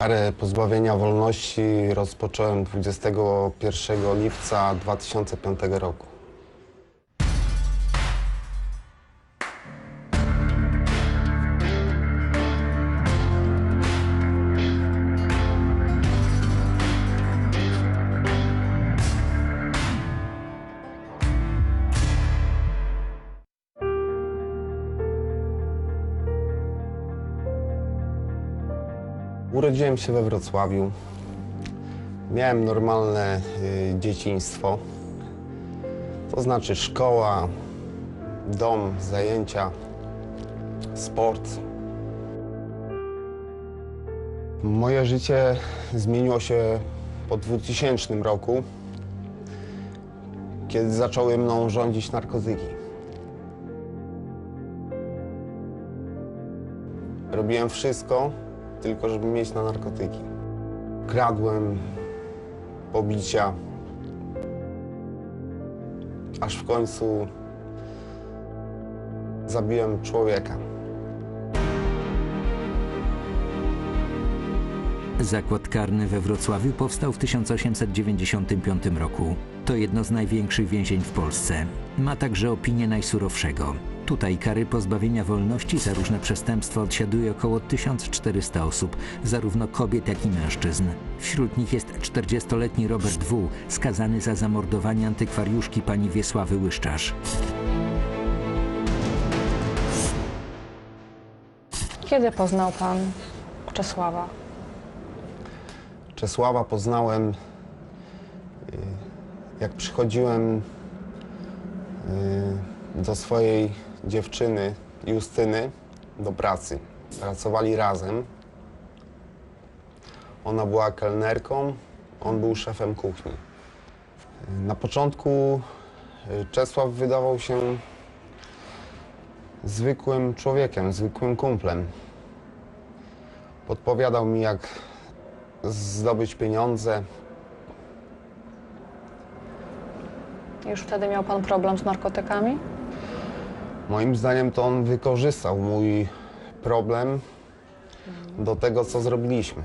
Karę pozbawienia wolności rozpocząłem 21 lipca 2005 roku. Urodziłem się we Wrocławiu. Miałem normalne y, dzieciństwo. To znaczy szkoła, dom, zajęcia, sport. Moje życie zmieniło się po 2000 roku, kiedy zaczęły mną rządzić narkotyki. Robiłem wszystko, tylko żeby mieć na narkotyki. Kradłem, pobicia, aż w końcu zabiłem człowieka. Zakład karny we Wrocławiu powstał w 1895 roku. To jedno z największych więzień w Polsce. Ma także opinię najsurowszego. Tutaj kary pozbawienia wolności za różne przestępstwa odsiaduje około 1400 osób, zarówno kobiet, jak i mężczyzn. Wśród nich jest 40-letni Robert W., skazany za zamordowanie antykwariuszki pani Wiesławy Łyszczarz. Kiedy poznał pan Czesława? Czesława poznałem, y, jak przychodziłem y, do swojej dziewczyny Justyny do pracy. Pracowali razem. Ona była kelnerką, on był szefem kuchni. Na początku y, Czesław wydawał się zwykłym człowiekiem, zwykłym kumplem. Podpowiadał mi, jak zdobyć pieniądze. Już wtedy miał pan problem z narkotykami? Moim zdaniem to on wykorzystał mój problem do tego, co zrobiliśmy.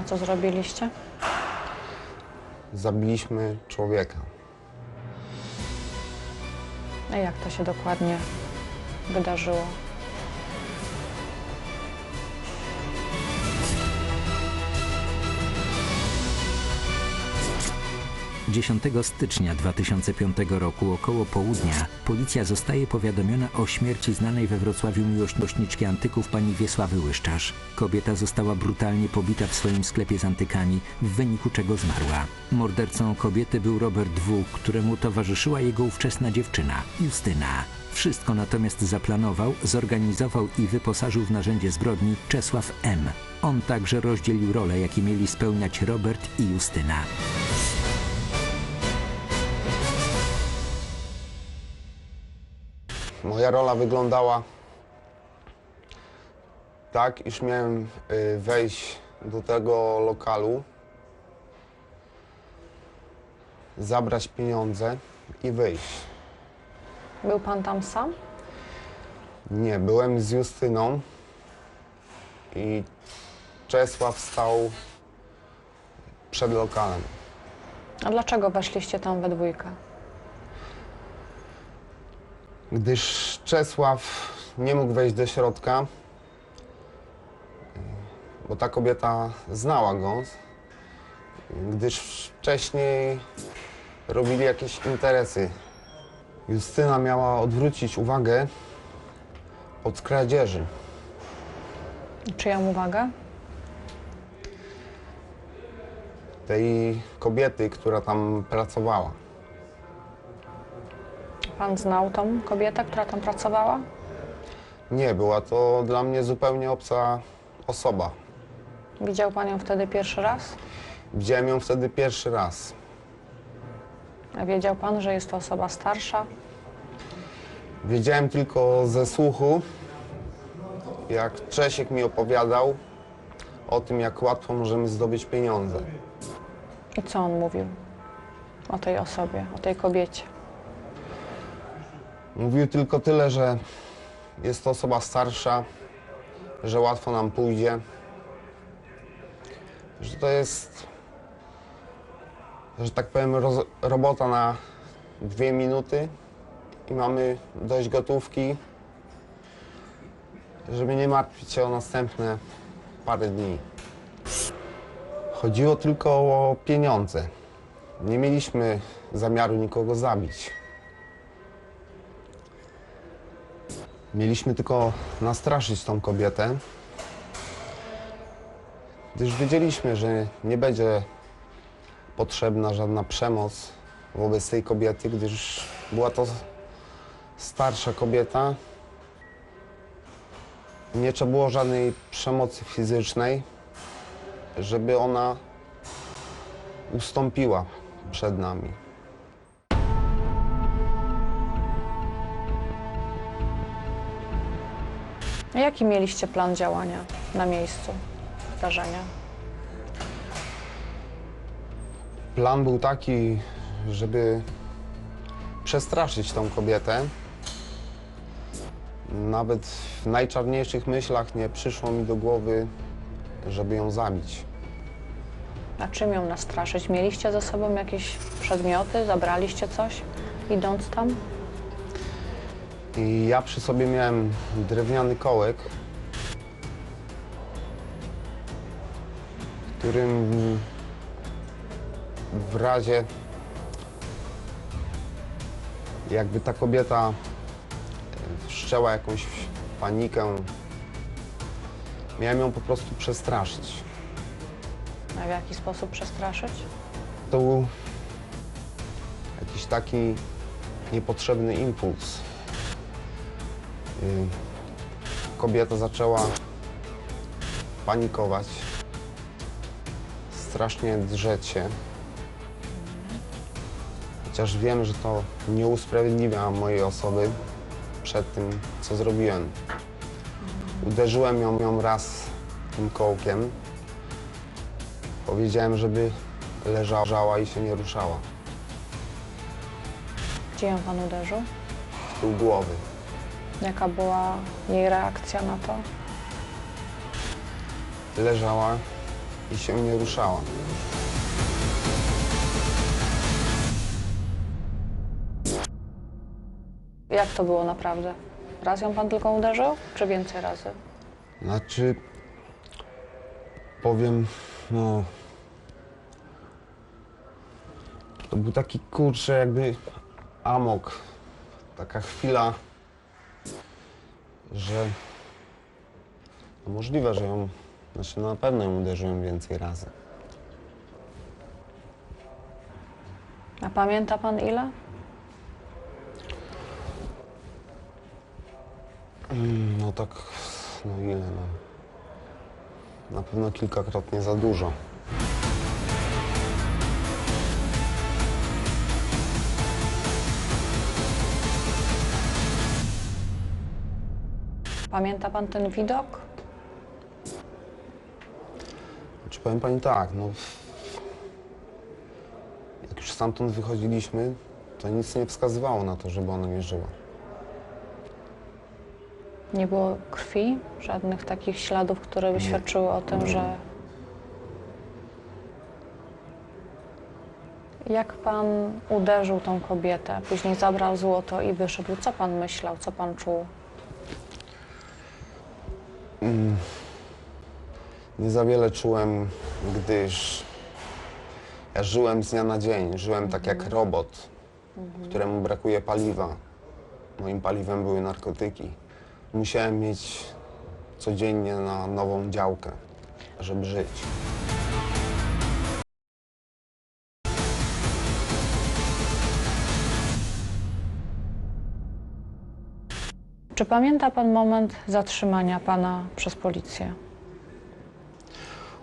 A co zrobiliście? Zabiliśmy człowieka. A jak to się dokładnie wydarzyło? 10 stycznia 2005 roku około południa policja zostaje powiadomiona o śmierci znanej we Wrocławiu miłośniczki antyków pani Wiesławy Łyszczarz. Kobieta została brutalnie pobita w swoim sklepie z antykami, w wyniku czego zmarła. Mordercą kobiety był Robert W., któremu towarzyszyła jego ówczesna dziewczyna, Justyna. Wszystko natomiast zaplanował, zorganizował i wyposażył w narzędzie zbrodni Czesław M. On także rozdzielił role, jakie mieli spełniać Robert i Justyna. Moja rola wyglądała tak, iż miałem y, wejść do tego lokalu, zabrać pieniądze i wyjść. Był pan tam sam? Nie, byłem z Justyną i Czesław stał przed lokalem. A dlaczego weszliście tam we dwójkę? Gdyż Czesław nie mógł wejść do środka, bo ta kobieta znała go, gdyż wcześniej robili jakieś interesy. Justyna miała odwrócić uwagę od kradzieży. Czyją uwagę? tej kobiety, która tam pracowała. Pan znał tą kobietę, która tam pracowała? Nie, była to dla mnie zupełnie obca osoba. Widział pan ją wtedy pierwszy raz? Widziałem ją wtedy pierwszy raz. A wiedział pan, że jest to osoba starsza? Wiedziałem tylko ze słuchu, jak Czesiek mi opowiadał o tym, jak łatwo możemy zdobyć pieniądze. I co on mówił o tej osobie, o tej kobiecie? Mówił tylko tyle, że jest to osoba starsza, że łatwo nam pójdzie, że to jest, że tak powiem, roz, robota na dwie minuty i mamy dość gotówki, żeby nie martwić się o następne parę dni. Chodziło tylko o pieniądze. Nie mieliśmy zamiaru nikogo zabić. Mieliśmy tylko nastraszyć tą kobietę, gdyż wiedzieliśmy, że nie będzie potrzebna żadna przemoc wobec tej kobiety, gdyż była to starsza kobieta. Nie trzeba było żadnej przemocy fizycznej, żeby ona ustąpiła przed nami. Jaki mieliście plan działania na miejscu zdarzenia? Plan był taki, żeby przestraszyć tą kobietę. Nawet w najczarniejszych myślach nie przyszło mi do głowy, żeby ją zabić. A czym ją nastraszyć? Mieliście ze sobą jakieś przedmioty? Zabraliście coś idąc tam? I ja przy sobie miałem drewniany kołek, którym w razie jakby ta kobieta wszczęła jakąś panikę, miałem ją po prostu przestraszyć. A w jaki sposób przestraszyć? To był jakiś taki niepotrzebny impuls. Y, Kobieta zaczęła panikować, strasznie drzeć się. Chociaż wiem, że to nie usprawiedliwia mojej osoby przed tym, co zrobiłem. Uderzyłem ją, ją raz tym kołkiem. Powiedziałem, żeby leżała i się nie ruszała. Gdzie ją pan uderzył? Z tyłu głowy. Jaka była jej reakcja na to? Leżała i się nie ruszała. Jak to było naprawdę? Raz ją pan tylko uderzył, czy więcej razy? Znaczy, powiem, no. To był taki kurczę, jakby amok. Taka chwila, że. No możliwe, że ją. Znaczy, na pewno ją uderzyłem więcej razy. A pamięta pan ile? No tak, no ile, no. Na pewno kilkakrotnie za dużo. Pamięta pan ten widok? Czy powiem pani tak, no. Jak już stamtąd wychodziliśmy, to nic nie wskazywało na to, żeby ona nie żyła. Nie było krwi, żadnych takich śladów, które by świadczyły o tym, że. Jak pan uderzył tą kobietę, później zabrał złoto i wyszedł, co pan myślał, co pan czuł? Nie za wiele czułem, gdyż ja żyłem z dnia na dzień. Żyłem tak jak robot, któremu brakuje paliwa. Moim paliwem były narkotyki. Musiałem mieć codziennie na nową działkę, żeby żyć. Czy pamięta pan moment zatrzymania pana przez policję?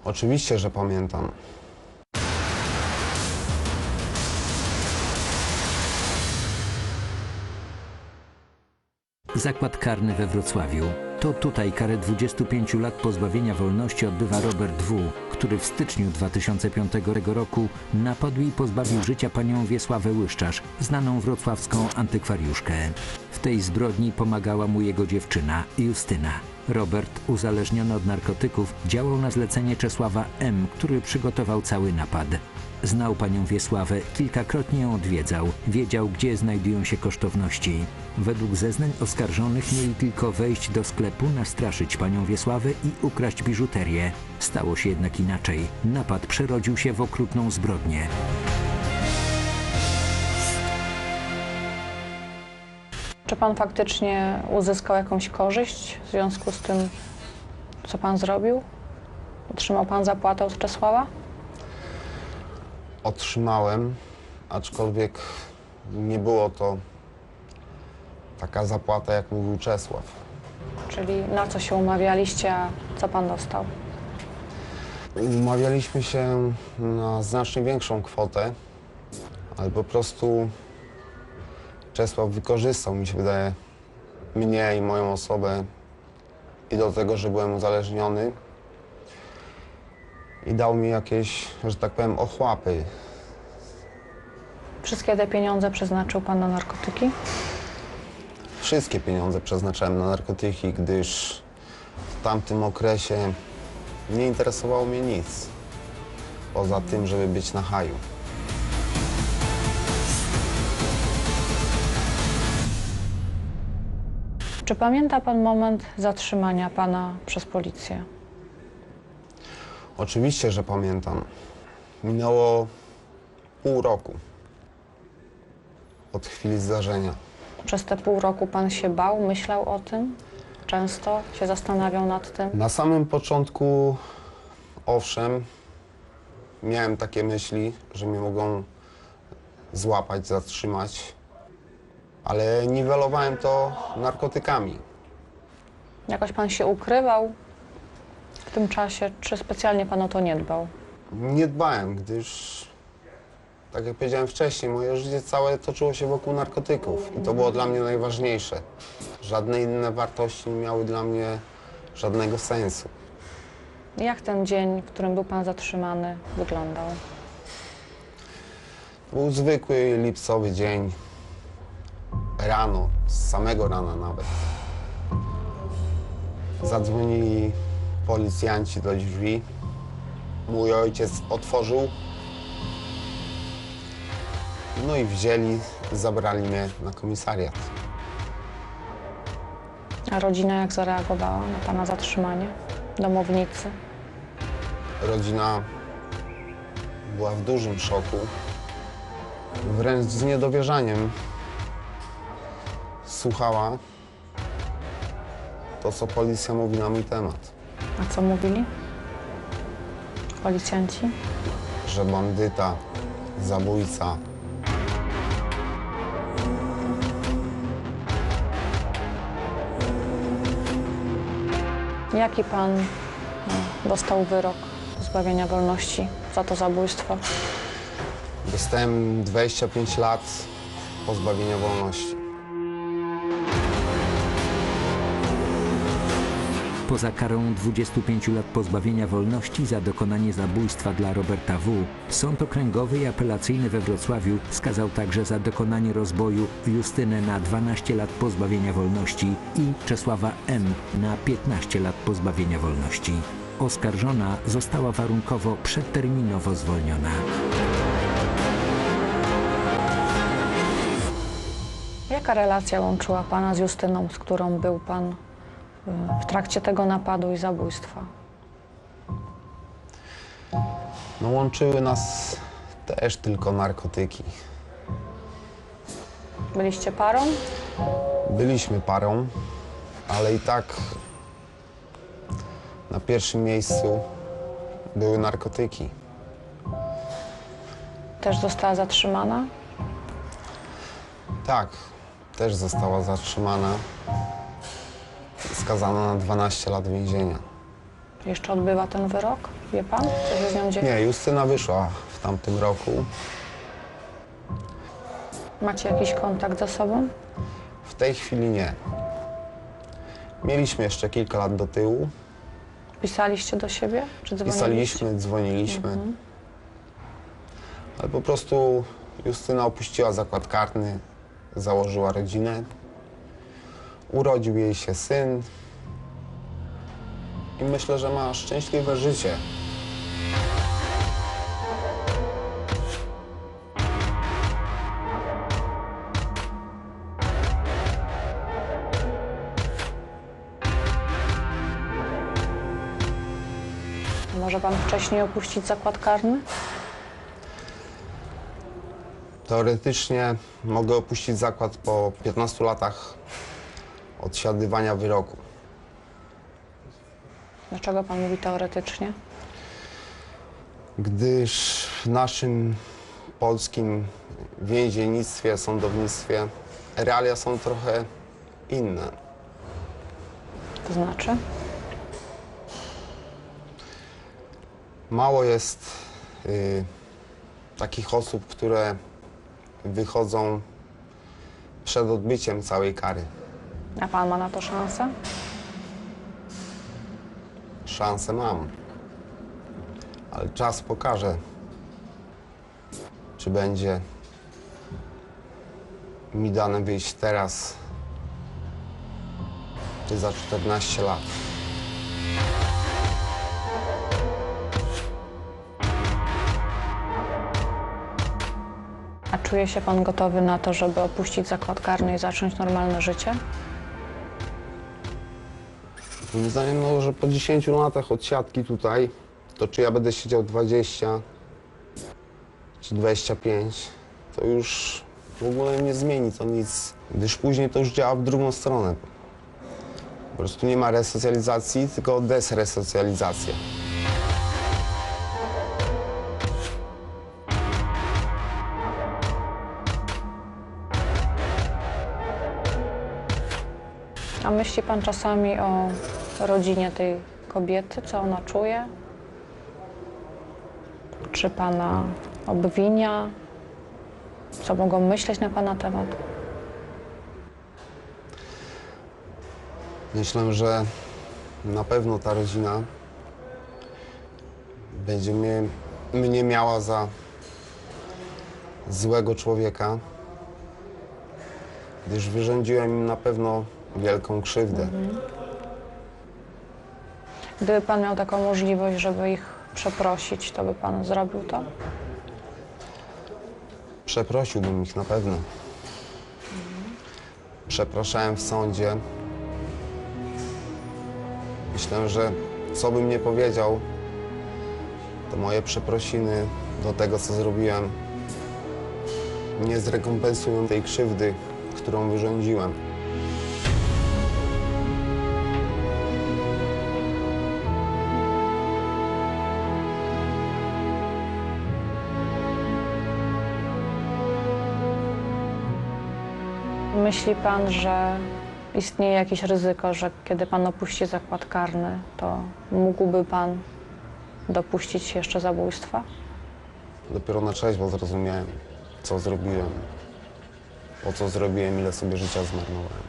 Oczywiście, że pamiętam. Zakład karny we Wrocławiu. To tutaj karę 25 lat pozbawienia wolności odbywa Robert W., który w styczniu 2005 roku napadł i pozbawił życia panią Wiesławę Łyszczarz, znaną wrocławską antykwariuszkę. W tej zbrodni pomagała mu jego dziewczyna, Justyna. Robert, uzależniony od narkotyków, działał na zlecenie Czesława M., który przygotował cały napad. Znał panią Wiesławę, kilkakrotnie ją odwiedzał, wiedział, gdzie znajdują się kosztowności. Według zeznań oskarżonych mieli tylko wejść do sklepu, nastraszyć panią Wiesławę i ukraść biżuterię. Stało się jednak inaczej. Napad przerodził się w okrutną zbrodnię. Czy pan faktycznie uzyskał jakąś korzyść w związku z tym, co pan zrobił? Otrzymał pan zapłatę od Czesława? Otrzymałem, aczkolwiek nie było to taka zapłata, jak mówił Czesław. Czyli na co się umawialiście, a co pan dostał? Umawialiśmy się na znacznie większą kwotę, ale po prostu Czesław wykorzystał, mi się wydaje, mnie i moją osobę i do tego, że byłem uzależniony i dał mi jakieś, że tak powiem, ochłapy. Wszystkie te pieniądze przeznaczył pan na narkotyki? Wszystkie pieniądze przeznaczałem na narkotyki, gdyż w tamtym okresie nie interesowało mnie nic, poza tym, żeby być na haju. Czy pamięta pan moment zatrzymania pana przez policję? Oczywiście, że pamiętam. Minęło pół roku od chwili zdarzenia. Przez te pół roku pan się bał, myślał o tym? Często się zastanawiał nad tym? Na samym początku, owszem, miałem takie myśli, że mnie mogą złapać, zatrzymać, ale niwelowałem to narkotykami. Jakoś pan się ukrywał tym czasie, czy specjalnie pan o to nie dbał? Nie dbałem, gdyż, tak jak powiedziałem wcześniej, moje życie całe toczyło się wokół narkotyków i to było dla mnie najważniejsze. Żadne inne wartości nie miały dla mnie żadnego sensu. Jak ten dzień, w którym był pan zatrzymany, wyglądał? To był zwykły lipcowy dzień. Rano, z samego rana nawet. Zadzwonili policjanci do drzwi. Mój ojciec otworzył. No i wzięli, zabrali mnie na komisariat. A rodzina jak zareagowała na pana zatrzymanie? Domownicy? Rodzina była w dużym szoku, wręcz z niedowierzaniem słuchała to, co policja mówi na mój temat, A co mówili? Policjanci? że bandyta, zabójca, Jaki pan no, dostał wyrok pozbawienia wolności za to zabójstwo? dostałem 25 lat pozbawienia wolności. Poza karą 25 lat pozbawienia wolności za dokonanie zabójstwa dla Roberta W., Sąd Okręgowy i Apelacyjny we Wrocławiu skazał także za dokonanie rozboju Justynę na 12 lat pozbawienia wolności i Czesława M. na 15 lat pozbawienia wolności. Oskarżona została warunkowo przedterminowo zwolniona. Jaka relacja łączyła pana z Justyną, z którą był pan w trakcie tego napadu i zabójstwa? No łączyły nas też tylko narkotyki. Byliście parą? Byliśmy parą, ale i tak na pierwszym miejscu były narkotyki. Też została zatrzymana? Tak, też została zatrzymana, skazana na 12 lat więzienia. Jeszcze odbywa ten wyrok? Wie pan, co się z nią dzieje? Nie, Justyna wyszła w tamtym roku. Macie jakiś kontakt ze sobą? W tej chwili nie. Mieliśmy jeszcze kilka lat do tyłu. Pisaliście do siebie? Czy dzwoniliście? Pisaliśmy, dzwoniliśmy. Ale po prostu Justyna opuściła zakład karny, założyła rodzinę. Urodził jej się syn. I myślę, że ma szczęśliwe życie. Może pan wcześniej opuścić zakład karny? Teoretycznie mogę opuścić zakład po 15 latach odsiadywania wyroku. Dlaczego pan mówi teoretycznie? Gdyż w naszym polskim więziennictwie, sądownictwie realia są trochę inne. To znaczy? Mało jest y, takich osób, które wychodzą przed odbyciem całej kary. A pan ma na to szansę? Szansę mam, ale czas pokaże, czy będzie mi dane wyjść teraz, czy za 14 lat. A czuje się pan gotowy na to, żeby opuścić zakład karny i zacząć normalne życie? Moim zdaniem, no, że po 10 latach odsiadki tutaj, to czy ja będę siedział 20 czy 25, to już w ogóle nie zmieni to nic, gdyż później to już działa w drugą stronę. Po prostu nie ma resocjalizacji, tylko desresocjalizacja. A myśli pan czasami o rodzinie tej kobiety, co ona czuje? Czy pana obwinia? Co mogą myśleć na pana temat? Myślę, że na pewno ta rodzina będzie mnie, mnie miała za złego człowieka, gdyż wyrządziłem im na pewno wielką krzywdę. Gdyby pan miał taką możliwość, żeby ich przeprosić, to by pan zrobił to? Przeprosiłbym ich na pewno. Przepraszałem w sądzie. Myślę, że co bym nie powiedział, to moje przeprosiny do tego, co zrobiłem, nie zrekompensują tej krzywdy, którą wyrządziłem. Myśli pan, że istnieje jakieś ryzyko, że kiedy pan opuści zakład karny, to mógłby pan dopuścić jeszcze zabójstwa? Dopiero na trzeźwo zrozumiałem, co zrobiłem, po co zrobiłem, ile sobie życia zmarnowałem.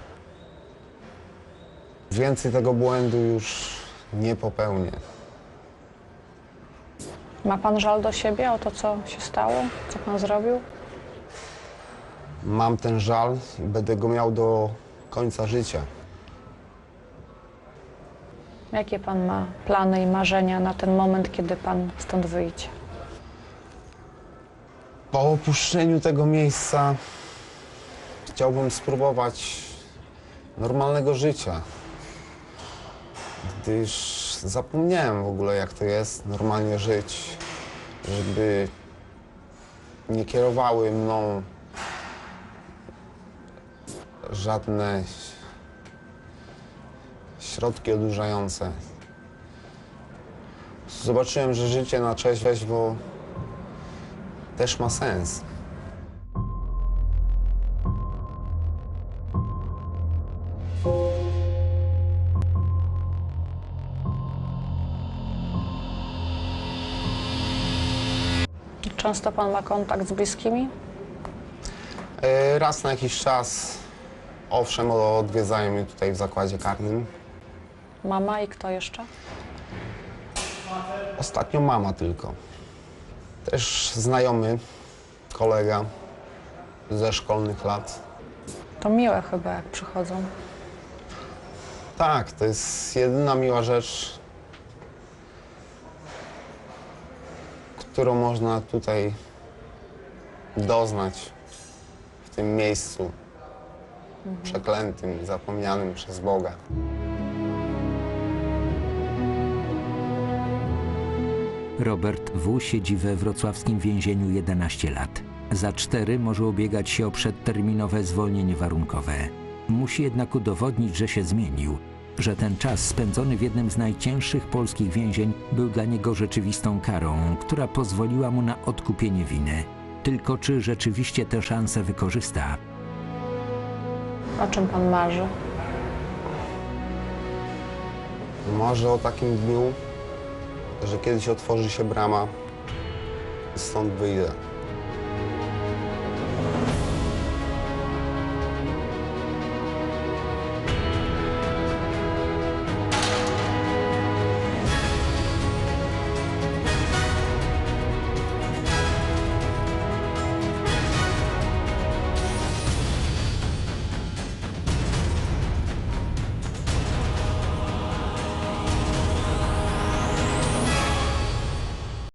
Więcej tego błędu już nie popełnię. Ma pan żal do siebie o to, co się stało, co pan zrobił? Mam ten żal i będę go miał do końca życia. Jakie pan ma plany i marzenia na ten moment, kiedy pan stąd wyjdzie? Po opuszczeniu tego miejsca chciałbym spróbować normalnego życia, gdyż zapomniałem w ogóle, jak to jest normalnie żyć, żeby nie kierowały mną żadne środki odurzające. Zobaczyłem, że życie na trzeźwo też ma sens. Często pan ma kontakt z bliskimi? E, Raz na jakiś czas, owszem, odwiedzają mnie tutaj w zakładzie karnym. Mama i kto jeszcze? Ostatnio mama tylko. Też znajomy, kolega ze szkolnych lat. To miłe chyba, jak przychodzą. Tak, to jest jedyna miła rzecz, którą można tutaj doznać w tym miejscu przeklętym, zapomnianym przez Boga. Robert W. siedzi we wrocławskim więzieniu 11 lat. Za cztery może ubiegać się o przedterminowe zwolnienie warunkowe. Musi jednak udowodnić, że się zmienił, że ten czas spędzony w jednym z najcięższych polskich więzień był dla niego rzeczywistą karą, która pozwoliła mu na odkupienie winy. Tylko czy rzeczywiście tę szansę wykorzysta? O czym pan marzy? Może o takim dniu, że kiedyś otworzy się brama i stąd wyjdę.